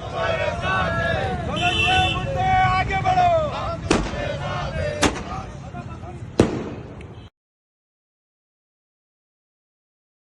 हमारा